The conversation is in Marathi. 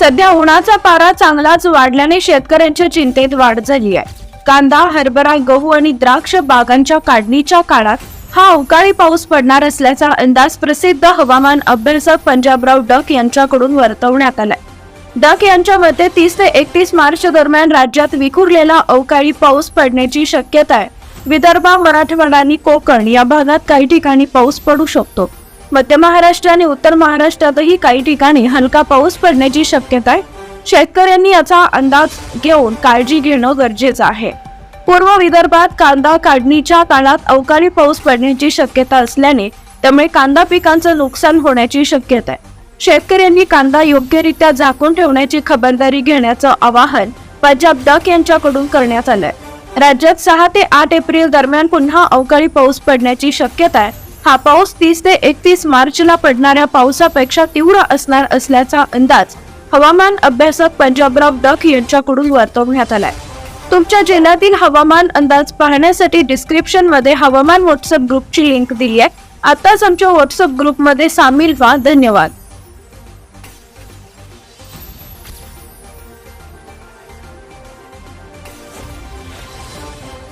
सध्या उन्हाचा पारा चांगलाच वाढल्याने शेतकऱ्यांच्या चिंतेत वाढ झाली आहे. कांदा हरभरा गहू आणि द्राक्ष बागांच्या काढणीच्या काळात हा अवकाळी पाऊस पडणार असल्याचा अंदाज प्रसिद्ध हवामान अभ्यासक पंजाबराव डक यांच्याकडून वर्तवण्यात आलाय. डक यांच्या मते तीस ते एकतीस मार्च दरम्यान राज्यात विखुरलेला अवकाळी पाऊस पडण्याची शक्यता आहे. विदर्भ मराठवाडा आणि कोकण या भागात काही ठिकाणी पाऊस पडू शकतो. मध्य महाराष्ट्र आणि उत्तर महाराष्ट्रातही काही ठिकाणी हलका पाऊस पडण्याची शक्यता आहे. शेतकऱ्यांनी याचा अंदाज घेऊन काळजी घेणं गरजेचं आहे. पूर्व विदर्भात कांदा काढणीच्या काळात अवकाळी पाऊस पडण्याची शक्यता असल्याने त्यामुळे कांदा पिकांचं नुकसान होण्याची शक्यता आहे. शेतकऱ्यांनी कांदा योग्यरित्या झाकून ठेवण्याची खबरदारी घेण्याचं आवाहन पंजाब डक यांच्याकडून करण्यात आलंय. राज्यात सहा ते आठ एप्रिल दरम्यान पुन्हा अवकाळी पाऊस पडण्याची शक्यता आहे. हा पाऊस तीस ते एकतीस मार्चला पडणाऱ्या पावसापेक्षा तीव्र असणार असल्याचा अंदाज हवामान अभ्यासक पंजाबराव डक यांच्याकडून वर्तवण्यात आलाय. तुमच्या जिल्ह्यातील हवामान अंदाज पाहण्यासाठी डिस्क्रिप्शनमध्ये हवामान व्हॉट्सअप ग्रुपची लिंक दिली आहे. आताच आमच्या व्हॉट्सअप ग्रुपमध्ये सामील व्हा. धन्यवाद.